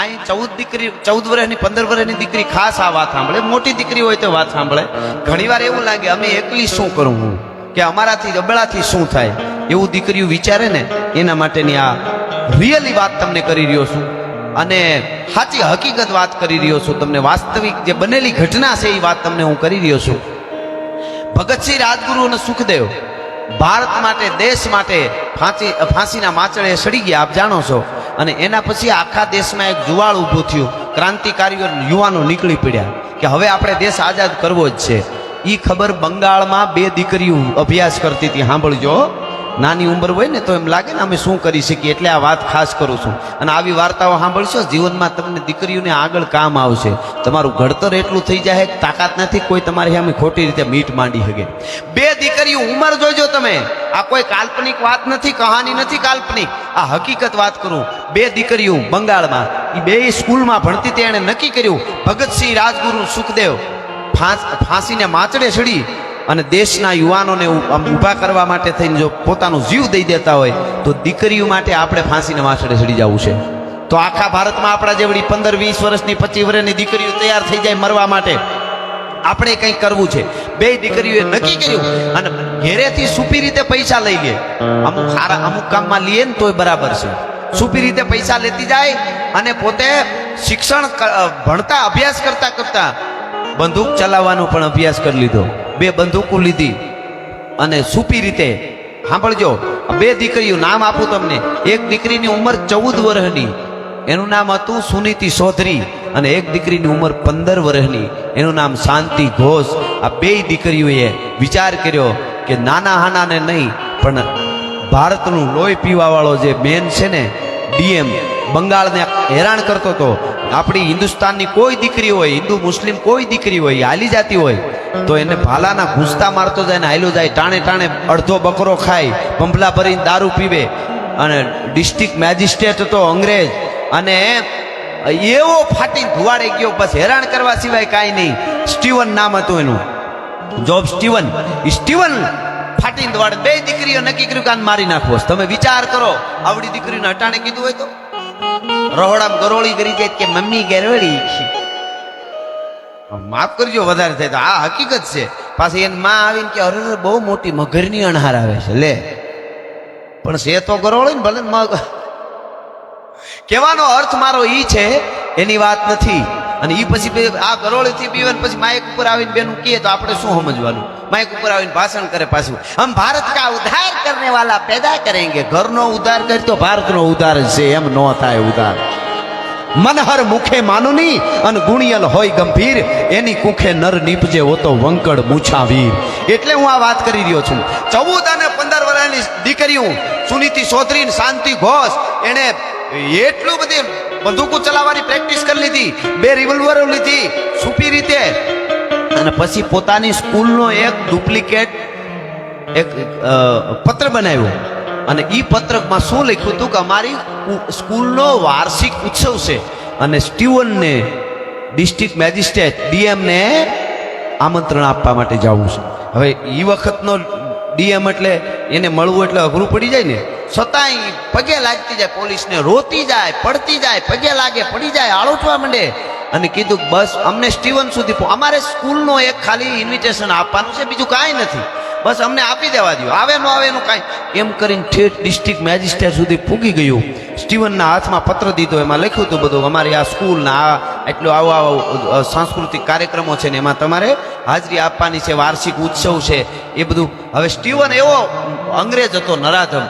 અહીં ચૌદ દીકરી, ચૌદ વર્ષની પંદર વર્ષની દીકરી ખાસ આ વાત સાંભળે. મોટી દીકરી હોય તો વાત સાંભળે. ઘણીવાર એવું લાગે, અમે એકલી શું કરું હું? કે અમારાથી અબળાથી શું થાય? એવું દીકરીઓ વિચારે ને, એના માટેની આ રિયલી વાત તમને કરી રહ્યો છું. અને સાચી હકીકત વાત કરી રહ્યો છું. તમને વાસ્તવિક જે બનેલી ઘટના છે એ વાત તમને હું કરી રહ્યો છું. ભગતસિંહ રાજગુરુ અને સુખદેવ ભારત માટે, દેશ માટે ફાંસી, ફાંસીના માચડે સડી ગયા. આપ જાણો છો. અને એના પછી આખા દેશમાં એક જુવાળ ઊભું થયું. ક્રાંતિકારીઓ યુવાનો નીકળી પડ્યા કે હવે આપણે દેશ આઝાદ કરવો જ છે. એ ખબર બંગાળમાં બે દીકરીઓ અભ્યાસ કરતી હતી. સાંભળજો. નાની ઉંમર હોય ને તો એમ લાગે ને અમે શું કરી શકીએ એટલે આ વાત ખાસ કરું છું. અને આવી વાર્તાઓ સાંભળશો, જીવનમાં તમને દીકરીઓને આગળ કામ આવશે. તમારું ઘડતર એટલું થઈ જાય તાકાત નથી કોઈ તમારી સામે ખોટી રીતે મીટ માંડી શકે. બે દીકરીઓ ઉંમર જોજો તમે. આ કોઈ કાલ્પનિક વાત નથી, કહાની નથી કાલ્પનિક. આ હકીકત વાત કરું. બે દીકરીઓ બંગાળમાં એ બે સ્કૂલમાં ભણતી હતી એણે નક્કી કર્યું, ભગતસિંહ રાજગુરુ સુખદેવ ફાંસ ફાંસીને માચડે ચડી અને દેશના યુવાનોને ઊભા કરવા માટે થઈને જો પોતાનો જીવ દઈ દેતા હોય, તો દીકરીઓ માટે આપણે ફાંસીને વાંસળે ચડી જવું છે. તો આખા ભારતમાં આપણા જેવડી પંદર, વીસ વર્ષની, પચીસ વર્ષની દીકરીઓ તૈયાર થઈ જાય મરવા માટે. આપણે કંઈક કરવું છે? બે દીકરીઓએ નક્કી કર્યું અને ઘેરેથી સુપી રીતે પૈસા લઈ લે. અમુક સારા અમુક કામમાં લઈએ ને તોય બરાબર છે. સુપી રીતે પૈસા લેતી જાય અને પોતે શિક્ષણ ભણતા, અભ્યાસ કરતા કરતા બંદૂક ચલાવવાનો પણ અભ્યાસ કરી લીધો. બે બંદૂકો લીધી અને સૂપી રીતે, સાંભળજો, બે દીકરીઓ, નામ આપું તમને, એક દીકરીની ઉંમર ચૌદ વર્ષની એનું નામ હતું સુનીતિ ચૌધરી અને એક દીકરીની ઉંમર પંદર વર્ષની એનું નામ શાંતિ ઘોષ. આ બે દીકરીઓએ વિચાર કર્યો કે નાના હાનાને નહીં, પણ ભારતનું લોહી પીવાવાળો જે બેન છે ને, ડીએમ, બંગાળને હેરાન કરતો હતો. આપણી હિન્દુસ્તાનની કોઈ દીકરી હોય, હિન્દુ, મુસ્લિમ કોઈ દીકરી હોય હાલી જાતી હોય તો એને ભાલાના ઘૂસતા મારતો જાય ને આયલું જાય, ટાણે ટાણે અડધો બકરો ખાય પંપલા ભરીને દારૂ પીવે. અને ડિસ્ટ્રિક્ટ મેજિસ્ટ્રેટ હતો અંગ્રેજ. અને એવો ફાટી ધુવાડે ગયો, બસ હેરાન કરવા સિવાય કાંઈ નહીં. સ્ટીવન નામ હતું એનું. Job Steven. સ્ટીવન ફાટીને દોડે બે દીકરીઓ નક્કી કર્યું કાન મારી નાખવો. તમે વિચાર કરો, આવડી દીકરીને હટાણે કીધું હોય તો? રહોડામ ગરોળી કરી જાય કે મમ્મી ગરોળી માફ કરજો, વધારે થાય તો. આ હકીકત છે. પાછી એને માં આવીને કે અરે બહુ મોટી મગરની અણહાર આવે છે, લે. પણ છે તો ગરોળી ને ભલે મગ. કહેવાનો અર્થ મારો ઈ છે, એની વાત નથી. અને એ પછી આ ગરોળીથી પીવે પછી માઇક ઉપર આવીને બેનું કહે તો આપણે શું સમજવાનું? માઇક ઉપર આવીને ભાષણ કરે પાછું. હમ ભારત કા ઉધાર કરને વાલા પેદા કરેંગે? ઘરનો ઉદ્ધાર કરી તો ભારતનો ઉદ્ધાર છે, એમ ન થાય ઉદ્ધાર. મનહર મુખે માનુની અને ગુણિયલ હોય ગંભીર. એની કુખે નર નીપજે હોતો વંકડ મૂછાવીર એટલે હું આ વાત કરી રહ્યો છું. ચૌદ અને પંદર વર્ષની દીકરીઓ, સુનીતિ સોત્રી શાંતિ ઘોષ એને એટલું બધી બંદૂકો ચલાવવાની પ્રેક્ટિસ કરી લીધી. બે રિવોલ્વરો લીધી, છુપી રીતે. અને પછી પોતાની સ્કૂલનો એક ડુપ્લિકેટ એક પત્ર બનાવ્યો. અને એ પત્રકમાં શું લખ્યું હતું કે અમારી સ્કૂલનો વાર્ષિક ઉત્સવ છે. અને સ્ટીવનને ડિસ્ટ્રિક્ટ મેજિસ્ટ્રેટ, ડીએમને આમંત્રણ આપવા માટે જવું છે. હવે એ વખતનો ડીએમ એટલે એને મળવું એટલે અઘરું પડી જાય ને? છતાંય પગે લાગતી જાય, પોલીસને રોતી જાય, પડતી જાય, પગે લાગે, પડી જાય, આળોટવા માંડે. અને કીધું બસ અમને સ્ટીવન સુધી અમારે સ્કૂલનો એક ખાલી ઇન્વિટેશન આપવાનું છે, બીજું કાંઈ નથી. બસ અમને આપી દેવા દો આવે ન આવે એનું કાંઈ. એમ કરીને ઠેઠ ડિસ્ટ્રિક્ટ મેજિસ્ટ્રેટ સુધી પૂગી ગયું. સ્ટીવનના હાથમાં પત્ર દીધો. એમાં લખ્યું હતું બધું, અમારી આ સ્કૂલના આ એટલો આવો આવો સાંસ્કૃતિક કાર્યક્રમો છે ને એમાં તમારે હાજરી આપવાની છે, વાર્ષિક ઉત્સવ છે. એ બધું. હવે સ્ટીવન એવો અંગ્રેજ હતો નરાધમ.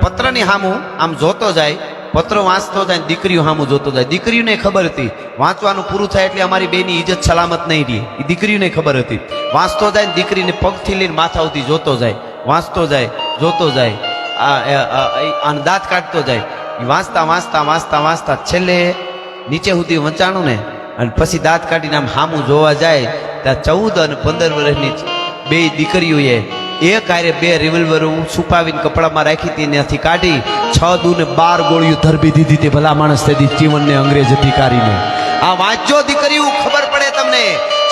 પત્રની સામું આમ જોતો જાય પત્ર વાંચતો જાય દીકરીઓ સામું જોતો જાય. દીકરીઓને ખબર હતી. વાંચવાનું પૂરું થાય એટલે અમારી બેની ઇજ્જત સલામત નહીં રહી. એ દીકરીઓને ખબર હતી. વાંચતો જાય દીકરીને પગથી લઈને માથા સુધી જોતો જાય. વાંચતો જાય, જોતો જાય. આને દાંત કાઢતો જાય. વાંચતા વાંચતા વાંચતા વાંચતા છેલ્લે નીચે સુધી વંચાણું ને અને પછી દાંત કાઢીને આમ હામું જોવા જાય. ત્યાં ચૌદ અને પંદર વર્ષની બે દીકરીઓએ એક હારે બે રિવોલ્વર છુપાવીને કપડામાં રાખી હતી ત્યાંથી કાઢી છ દુ ને બાર ગોળીઓ ધરબી દીધી તે ભલા માણસ તેથી જીવનને અંગ્રેજ અધિકારીને. આ વાંચો દીકરીઓ, ખબર પડે તમને.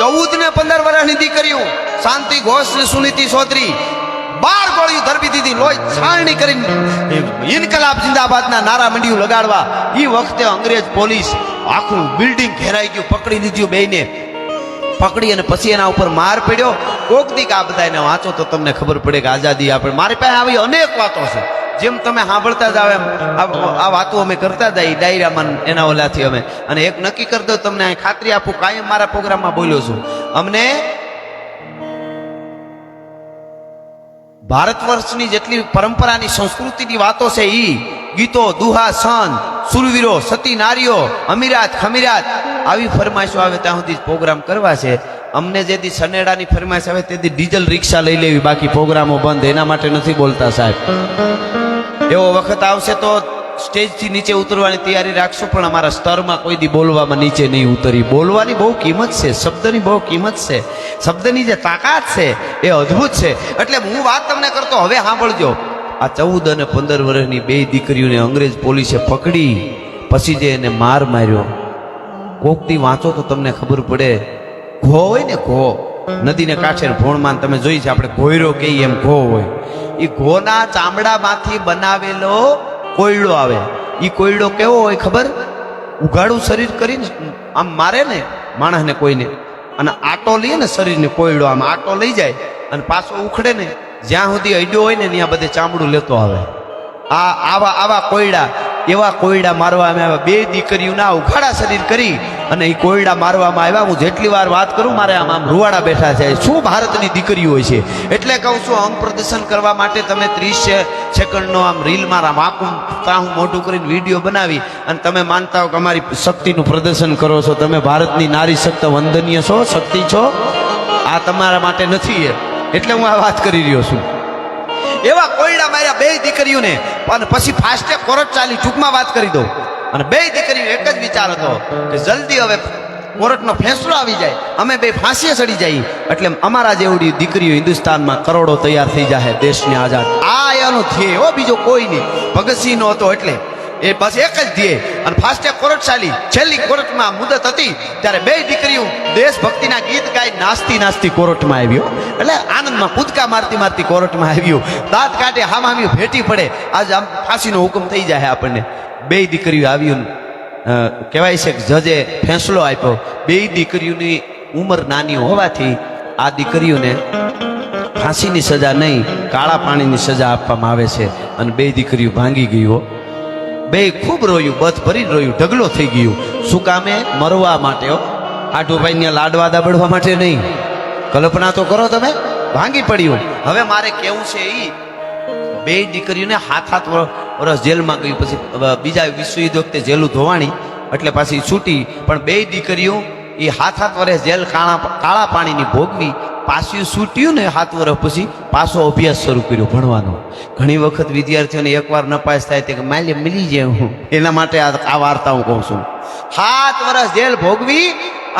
ચૌદ ને પંદર વર્ષની દીકરીઓ, શાંતિ ઘોષ ને સુનીતિ ચૌધરી, બાર ગોળીઓ ધરબી દીધી, લોહી છાણણી કરીને ઇનકલાબ જિંદાબાદના નારા મંડીઓ લગાડવા. એ વખતે અંગ્રેજ પોલીસ આખું બિલ્ડિંગ ઘેરાઈ ગયું, પકડી લીધું બેયને. પકડી અને પછી એના ઉપર માર પડ્યો. કોક દીક આ બધા એને વાંચો તો તમને ખબર પડે કે આઝાદી આપણે મારી પાસે આવી અનેક વાતો છે. જેમ તમે સાંભળતા જ આવે આ વાતો અમે કરતા જાય ડાયરામાં એના ઓલાથી અમે. અને એક નક્કી કરી દો, તમને અહીં ખાતરી આપું, કાયમ મારા પ્રોગ્રામમાં બોલ્યો છું. અમને ભારત વર્ષની જેટલી પરંપરાની સંસ્કૃતિની વાતો છે એ ગીતો, દુહા, સંત, સુરવીરો, સતી, નારીઓ, અમીરાત, ખમીરાત આવી ફરમાઈશો આવે ત્યાં સુધી પ્રોગ્રામ કરવા છે. અમને જે દી સનેડાની ફરમાઈશ આવે તેથી ડીઝલ રિક્ષા લઈ લેવી, બાકી પ્રોગ્રામો બંધ. એના માટે નથી બોલતા સાહેબ. એવો વખત આવશે તો સ્ટેજથી નીચે ઉતરવાની તૈયારી રાખશો, પણ અમારા સ્તરમાં કોઈ દી બોલવામાં નીચે નહીં ઉતરી. બોલવાની બહુ કિંમત છે, શબ્દની બહુ કિંમત છે. શબ્દની જે તાકાત છે, એ અદ્ભુત છે. એટલે હું વાત તમને કરતો, હવે સાંભળજો. આ ચૌદ અને પંદર વર્ષની બે દીકરીઓને અંગ્રેજ પોલીસે પકડી, પછી જે એને માર માર્યો. કોકથી વાંચો તો તમને ખબર પડે. ઘો હોય ને ઘો, નદીને કાંઠે ભોણમાં તમે જોઈ છે, આપણે ઘોયરો કહીએ એમ ઘો હોય. એ ઘોના ચામડામાંથી બનાવેલો કોયડો આવે. એ કોયડો કેવો હોય ખબર? ઉઘાડું શરીર કરીને, આમ મારે ને માણસને કોઈને. અને આટો લઈએ ને શરીરને કોયડો, આમ આટો લઈ જાય અને પાછો ઉખડે ને, જ્યાં સુધી અડ્યો હોય ને, ત્યાં બધે ચામડું લેતો આવે. આ આવા આવા કોયડા, એવા કોયડા મારવા અમે આવ્યા. બે દીકરીઓના ઉઘાડા શરીર કરી અને એ કોયડા મારવામાં આવ્યા. હું જેટલી વાર વાત કરું, મારે આમ આમ રૂવાડા બેઠા છે. શું ભારતની દીકરીઓ છે? એટલે કહું છું, અંગ પ્રદર્શન કરવા માટે તમે ત્રીસ સેકન્ડનો આમ રીલ મારા માકું તાહું મોટું કરીને વીડિયો બનાવી અને તમે માનતા હો કે અમારી શક્તિનું પ્રદર્શન કરો છો. તમે ભારતની નારી શક્તિ વંદનીય છો, શક્તિ છો? આ તમારા માટે નથી એટલે હું આ વાત કરી રહ્યો છું. એવા કોયડા માર્યા બે દીકરીઓને. અને પછી ફાસ્ટે કોર્ટ ચાલી, ટૂંકમાં વાત કરી દઉં. અને બે દીકરીનો એક જ વિચાર હતો કે જલ્દી હવે કોર્ટનો ફેંસલો આવી જાય. અમે બે ફાંસીએ ચડી જઈએ એટલે અમારા જેવડી દીકરીઓ હિન્દુસ્તાનમાં કરોડો તૈયાર થઈ જાય દેશને આઝાદ. આ એનો ધ્યેય હો, બીજો કોઈ નહીં. ભગતસિંહ નો હતો એટલે એ બસ એક જ ધ્યેય. અને ફાસ્ટે કોર્ટ ચાલી છેલ્લી કોર્ટમાં મુદત હતી, ત્યારે બે દીકરીઓ દેશભક્તિના ગીત ગાઈ નાસ્તી નાસ્તી કોર્ટમાં આવ્યો એટલે આનંદમાં કૂદકા મારતી મારતી કોર્ટમાં આવ્યું દાંત કાઢે હામ હામી ભેટી પડે. આજ આમ ફાંસીનો હુકમ થઈ જાય આપણને. બે દીકરીઓ આવ્યું કહેવાય છે કે જજે ફેંસલો આપ્યો. બે દીકરીઓની ઉંમર નાની હોવાથી આ દીકરીઓને ફાંસીની સજા નહીં, કાળા પાણીની સજા આપવામાં આવે છે અને બે દીકરીઓ ભાંગી ગયો બે ખૂબ રોયું બધ ભરીને રોયું, ઢગલો થઈ ગયું. શું કામે? મરવા માટે આઠુભાઈને લાડવા દાબડવા માટે નહીં. કલ્પના તો કરો તમે, ભાંગી પડ્યું. હવે મારે કેવું છે એ બે દીકરીઓને હાથ હાથ વર્ષ જેલમાં ગયું. પછી બીજા વિશ્વયુદ્ધ વખતે જેલું ધોવાણી, એટલે પાછી છૂટી. પણ બે દીકરીઓ, એ હાથ હાથ વર્ષ જેલ કાળા કાળા પાણીની ભોગવી, પાછું છૂટ્યું ને હાથ વર્ષ પછી પાછો અભ્યાસ શરૂ કર્યો ભણવાનો. ઘણી વખત વિદ્યાર્થીઓને એકવાર નપાસ થાય તે માલ્ય મિલી જાય હું. એના માટે આ વાર્તા હું કહું છું. સાત વર્ષ જેલ ભોગવી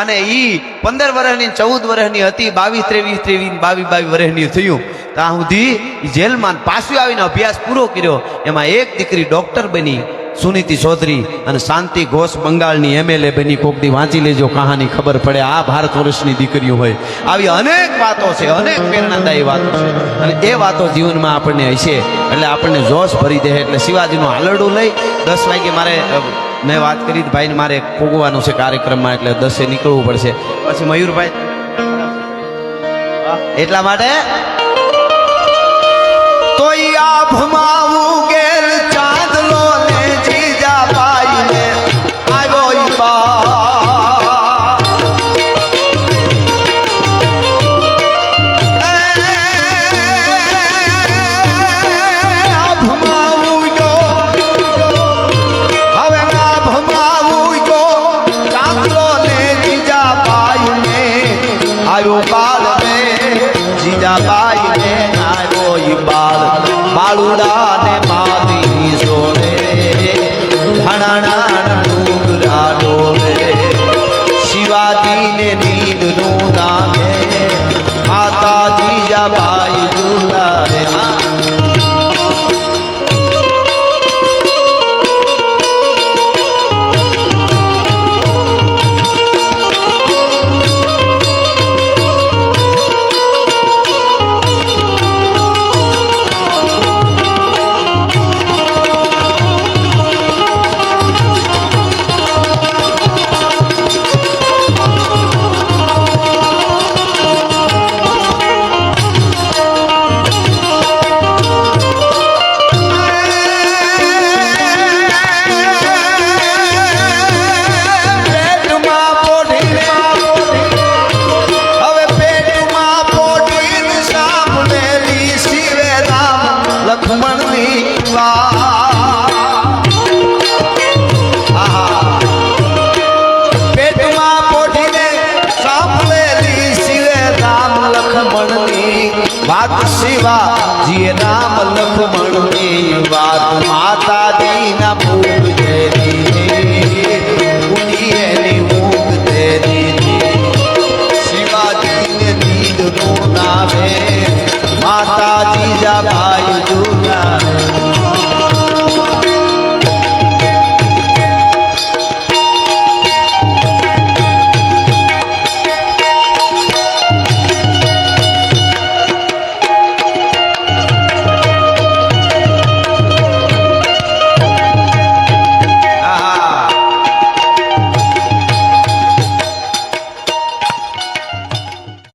અને એ પંદર વર્ષની ચૌદ વર્ષની હતી, બાવીસ, ત્રેવીસ ત્રેવીસ, બાવીસ બાવીસ વર્ષની થયું. ત્યાં સુધી જેલમાં પાછું આવીને અભ્યાસ પૂરો કર્યો. એમાં એક દીકરી ડૉક્ટર બની, સુનીતિ ચૌધરી અને શાંતિ ઘોષ બંગાળની એમએલએ બની. કોકડી વાંચી લેજો કહાની, ખબર પડે આ ભારત વર્ષની દીકરીઓ હોય. આવી અનેક વાતો છે, અનેક પ્રેરણાદાયી વાતો છે. અને એ વાતો જીવનમાં આપણને હશે એટલે આપણને જોશ ભરી દે એટલે શિવાજીનું હાલરડું લઈ દસ વાગે મારે મેં વાત કરી ભાઈને મારે ફૂગવાનું છે કાર્યક્રમમાં, એટલે દસે નીકળવું પડશે. પછી મયુરભાઈ, એટલા માટે તો ઈ આભમાં ઉગેલ ને નીંદનું નામે માતા જીજા બાઈ જુલા હા શિવાજીએ નામ લખમણની વાત. માતાજીના ભૂખ તેરી ઉઠી એની ઊંઘ તેરી શિવાજીને દીધ નો નાવે માતાજી જા ભાઈ જુના